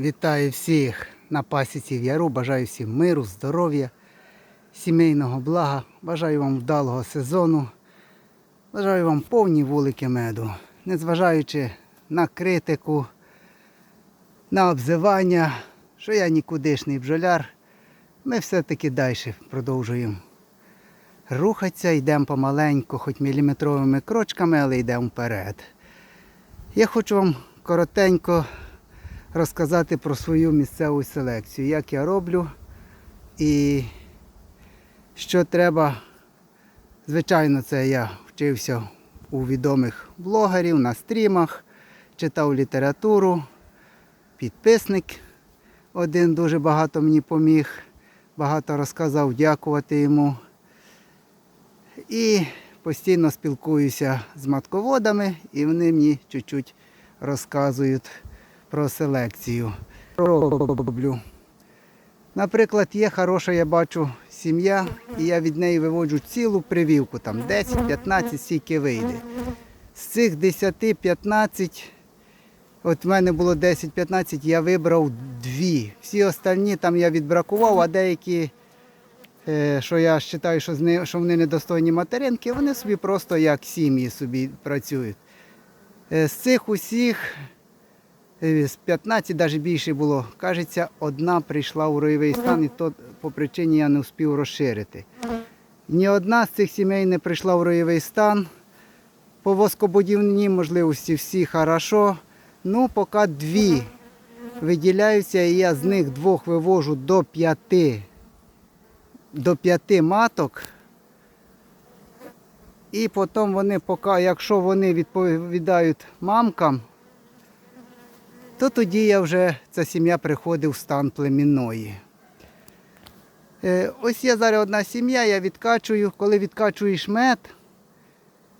Вітаю всіх на пасіці в Яру. Бажаю всім миру, здоров'я, сімейного блага. Бажаю вам вдалого сезону. Бажаю вам повні вулики меду. Незважаючи на критику, на обзивання, що я нікудишний бджоляр, ми все-таки далі продовжуємо рухатися, йдемо помаленьку, хоч міліметровими крочками, але йдемо вперед. Я хочу вам коротенько розказати про свою місцеву селекцію, як я роблю і що треба. Звичайно, це я вчився у відомих блогерів на стрімах, читав літературу, підписник один дуже багато мені поміг, багато розказав, дякувати йому. І постійно спілкуюся з матководами, і вони мені чуть-чуть розказують про селекцію. Роблю. Наприклад, є хороша, я бачу, сім'я, і я від неї виводжу цілу привівку, там 10-15 стільки вийде. З цих 10-15, от в мене було 10-15, я вибрав дві. Всі остальні там я відбракував, а деякі, е, що я вважаю, що, вони недостойні материнки, вони собі просто як сім'ї собі працюють. Е, З цих усіх з 15, навіть більше було. Кажеться, одна прийшла у ройовий стан, і то по причині я не встиг розширити. Ні одна з цих сімей не прийшла в ройовий стан. По воскобудівній можливості всі хорошо. Ну, поки дві виділяються, і я з них двох вивожу до п'яти, до п'яти маток. І потім вони, поки, якщо вони відповідають мамкам, то тоді я вже ця сім'я приходить в стан племінної. Е, ось є зараз одна сім'я, я відкачую. Коли відкачуєш мед,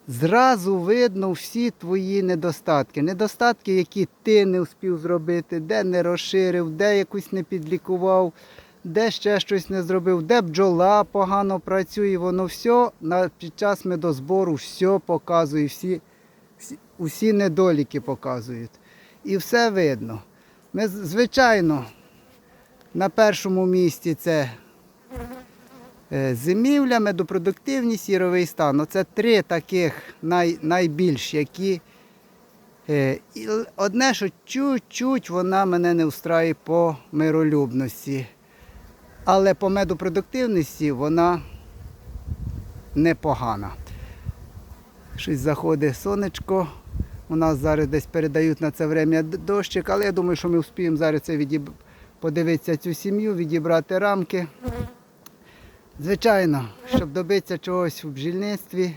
зразу видно всі твої недостатки. Недостатки, які ти не встиг зробити, де не розширив, де якусь не підлікував, де ще щось не зробив, де бджола погано працює, воно все під час медозбору все показує, всі, всі, усі недоліки показують і все видно. Ми, звичайно, на першому місці це е, зимівля, медопродуктивність, сіровий стан. Оце три таких най, найбільш, які. е, і Одне, що чуть-чуть вона мене не устраює по миролюбності. Але по медопродуктивності вона непогана. Щось заходить сонечко. У нас зараз десь передають на це время дощик, але я думаю, що ми вспіємо зараз це відіб... подивитися цю сім'ю, відібрати рамки. Звичайно, щоб добитися чогось в бджільництві,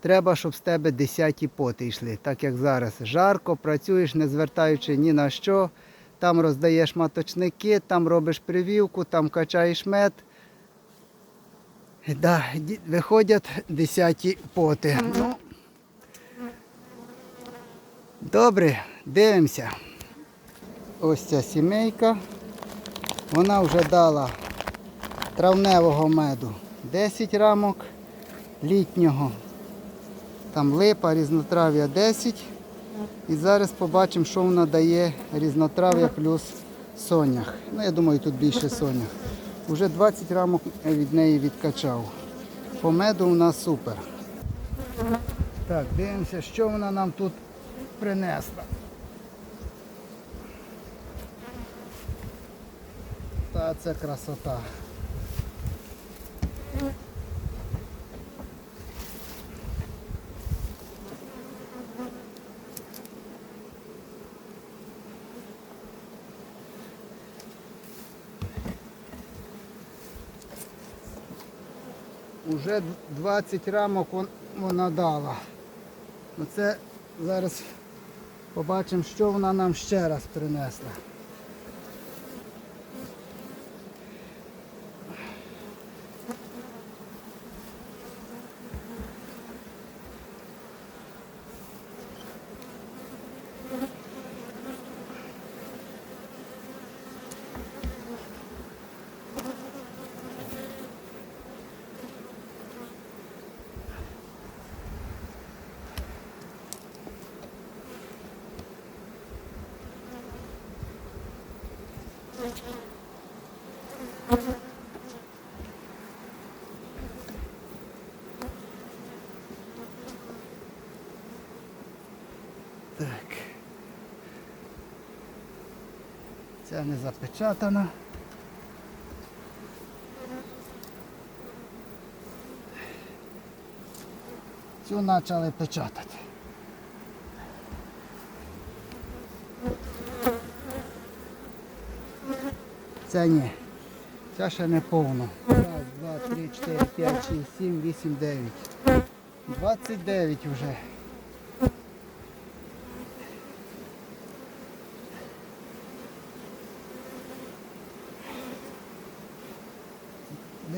треба, щоб з тебе десяті поти йшли. Так як зараз жарко, працюєш, не звертаючи ні на що. Там роздаєш маточники, там робиш привівку, там качаєш мед. Да, виходять десяті поти. Ну, Добре, дивимося. Ось ця сімейка. Вона вже дала травневого меду 10 рамок, літнього там липа, різнотрав'я 10. І зараз побачимо, що вона дає різнотрав'я плюс сонях. Ну, я думаю, тут більше сонях. Уже 20 рамок від неї відкачав. По меду у нас супер. Так, дивимося, що вона нам тут принесла. Та це красота. Уже 20 рамок вона дала. Оце зараз побачимо, що вона нам ще раз принесла. Це не запечатано. Цю почали печатати. Це ні. Це ще не повно. Раз, два, три, чотири, п'ять, шість, сім, вісім, дев'ять. Двадцять дев'ять вже.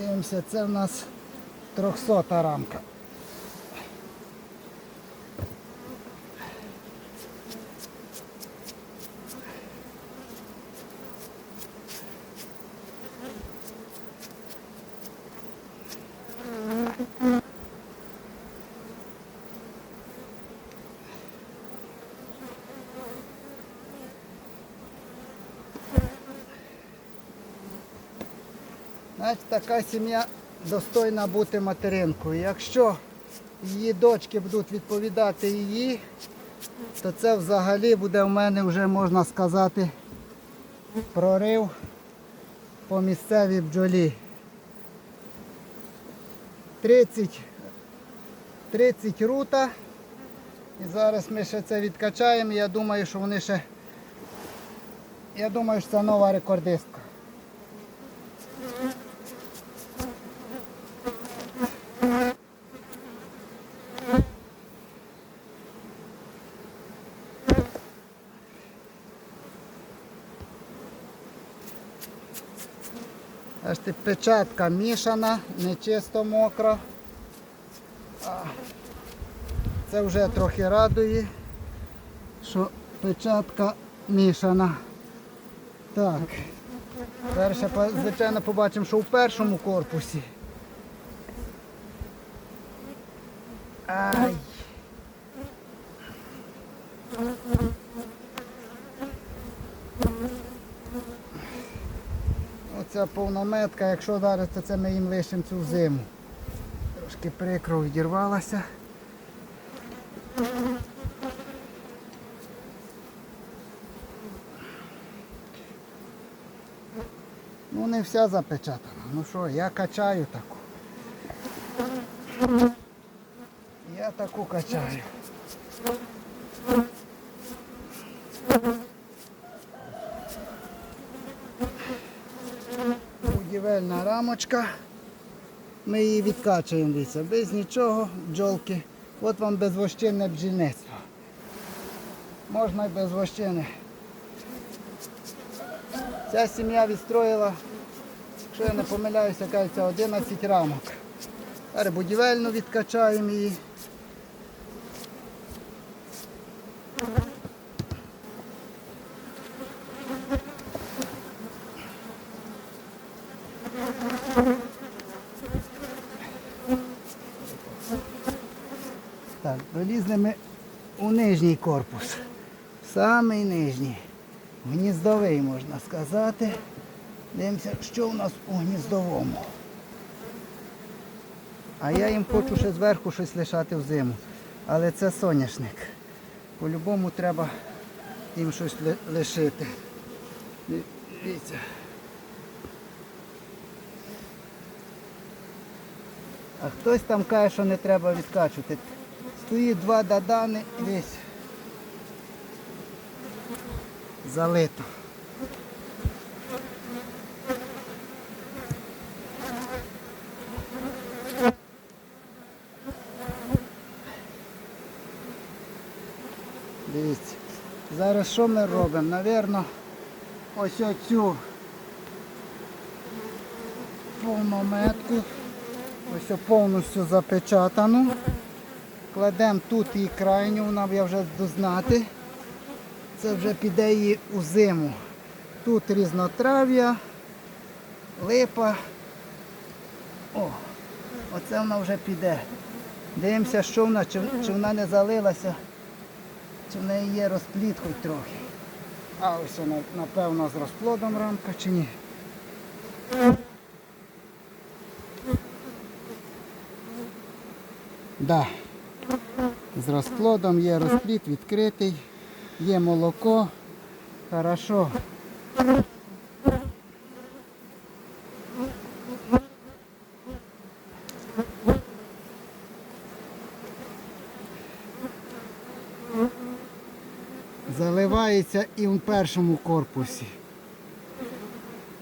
Дивимося, це в нас 300 рамка. Значить, така сім'я достойна бути материнкою. Якщо її дочки будуть відповідати її, то це взагалі буде в мене вже, можна сказати, прорив по місцевій бджолі. 30, 30 рута. І зараз ми ще це відкачаємо. Я думаю, що вони ще. Я думаю, що це нова рекордистка. Ти печатка мішана, не чисто мокра. Це вже трохи радує, що печатка мішана. Так. Перше, звичайно, побачимо, що в першому корпусі. Ай. Оця повнометка, якщо зараз, то це ми їм лишимо цю зиму. Трошки прикро відірвалася. Ну не вся запечатана. Ну що, я качаю таку. Я таку качаю. Будівельна рамочка. Ми її відкачуємо дивіться, без нічого, бджолки. От вам безвощинне бджільництво. Можна й без вощини. Ця сім'я відстроїла, якщо я не помиляюся, кажеться, 11 рамок. Зараз будівельну відкачаємо її. Так, ми у нижній корпус. Самий нижній. Гніздовий, можна сказати. Дивимося, що у нас у гніздовому. А я їм хочу ще зверху щось лишати в зиму. Але це соняшник. По-любому треба їм щось ли- лишити. Дивіться. А хтось там каже, що не треба відкачувати. Стоїть два дадани і десь залито. Дивіться. Зараз що ми робимо? Навірно, ось оцю повнометку. Ось повністю запечатану. Кладемо тут і крайню, вона я вже дознати. Це вже піде її у зиму. Тут різнотрав'я, липа. О, оце вона вже піде. Дивимося, що вона, чи, чи вона не залилася, чи в неї є розпліт хоч трохи. А ось вона, напевно, з розплодом рамка чи ні. Да. З розплодом є розплід відкритий, є молоко. Хорошо. Заливається і в першому корпусі.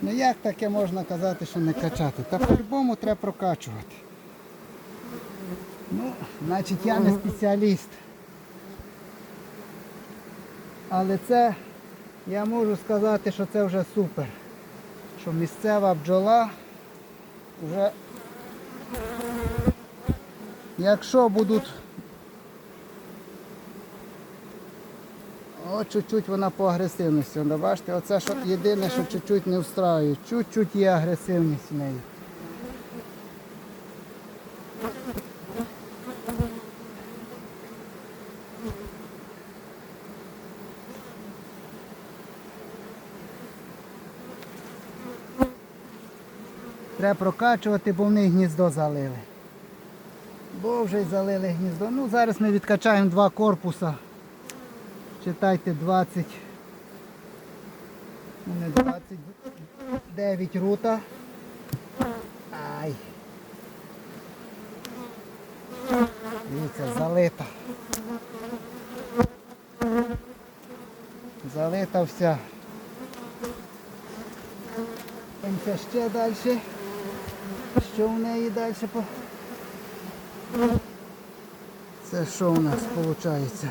Ну як таке можна казати, що не качати? Та по-любому треба прокачувати. Ну, значить я не спеціаліст. Але це я можу сказати, що це вже супер. Що місцева бджола вже якщо будуть О, чуть-чуть вона по агресивності. Бачите, оце що єдине, що чуть-чуть не встраює. Чуть-чуть є агресивність в неї. Треба прокачувати, бо в них гніздо залили. Бо вже й залили гніздо. Ну, зараз ми відкачаємо два корпуса. Читайте 20. Ну, не 29 рута. Ай. Дивіться, залита. Залита вся. Дивимося ще далі. Що в неї далі по. Це що у нас виходить?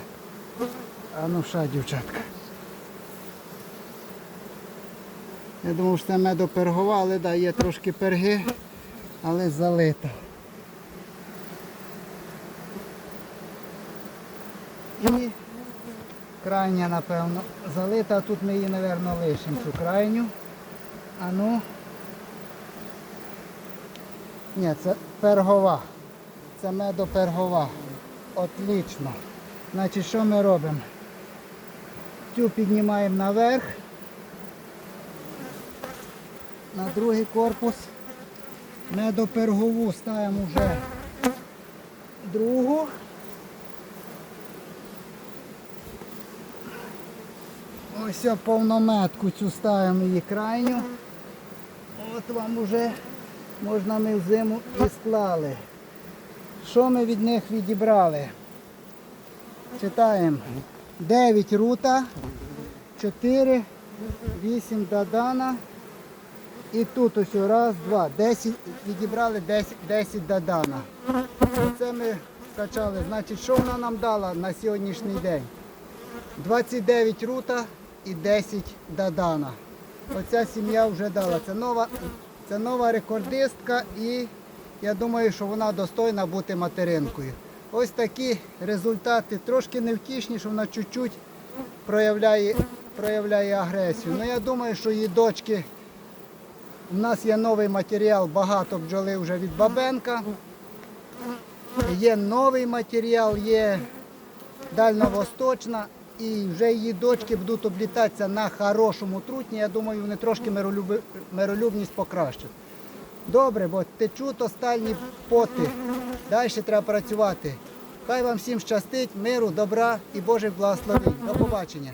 А ну ша, дівчатка. Я думав, що це медопергова, але да, є трошки перги, але залита. І крайня, напевно, залита, а тут ми її, напевно, лишимо цю крайню. А ну. Ні, це пергова. Це медопергова. Отлично. Значить, що ми робимо? Цю піднімаємо наверх. На другий корпус. Медопергову ставимо вже другу. Ось повнометку цю ставимо її крайню. От вам вже можна ми в зиму і склали. Що ми від них відібрали? Читаємо 9 рута, 4, 8 дадана. І тут ось раз, два, 10, відібрали 10, 10 дадана. Оце ми скачали. Значить, що вона нам дала на сьогоднішній день? 29 рута і 10 дадана. Оця сім'я вже дала. Це нова, це нова рекордистка і я думаю, що вона достойна бути материнкою. Ось такі результати. Трошки невтішні, що вона чуть-чуть проявляє, проявляє агресію. Ну я думаю, що її дочки. У нас є новий матеріал, багато бджоли вже від Бабенка. Є новий матеріал, є дальньовосточна. І вже її дочки будуть облітатися на хорошому трутні. Я думаю, вони трошки миролюбність покращать. Добре, бо течуть остальні поти. Далі треба працювати. Хай вам всім щастить, миру, добра і Божих благословень. До побачення.